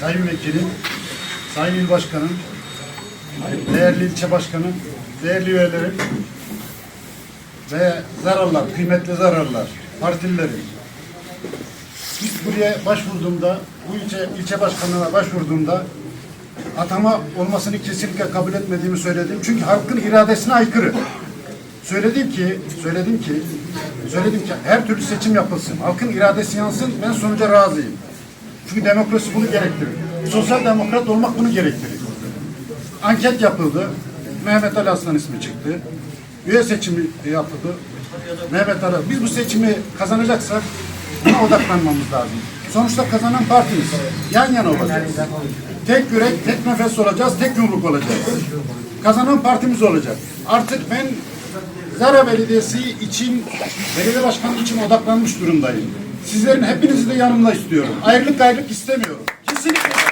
Sayın Vekilim, Sayın İl Başkanım, değerli ilçe başkanım, değerli üyelerim ve zararlar, kıymetli zararlar, partililerim. Biz buraya başvurduğumda, bu ilçe, ilçe başkanlığına başvurduğumda atama olmasını kesinlikle kabul etmediğimi söyledim. Çünkü halkın iradesine aykırı. Söyledim ki, söyledim ki, söyledim ki her türlü seçim yapılsın. Halkın iradesi yansın, ben sonuca razıyım. Çünkü demokrasi bunu gerektirir. Sosyal demokrat olmak bunu gerektirir. Anket yapıldı. Mehmet Ali Aslan ismi çıktı. Üye seçimi yapıldı. Mehmet Ali. Biz bu seçimi kazanacaksak buna odaklanmamız lazım. Sonuçta kazanan partiyiz. Yan yana olacağız. Tek yürek, tek nefes olacağız, tek yumruk olacağız. Kazanan partimiz olacak. Artık ben Zara Belediyesi için, belediye başkanı için odaklanmış durumdayım. Sizlerin hepinizi de yanımda istiyorum. Ayrılık gayrılık istemiyorum. Kesinlikle.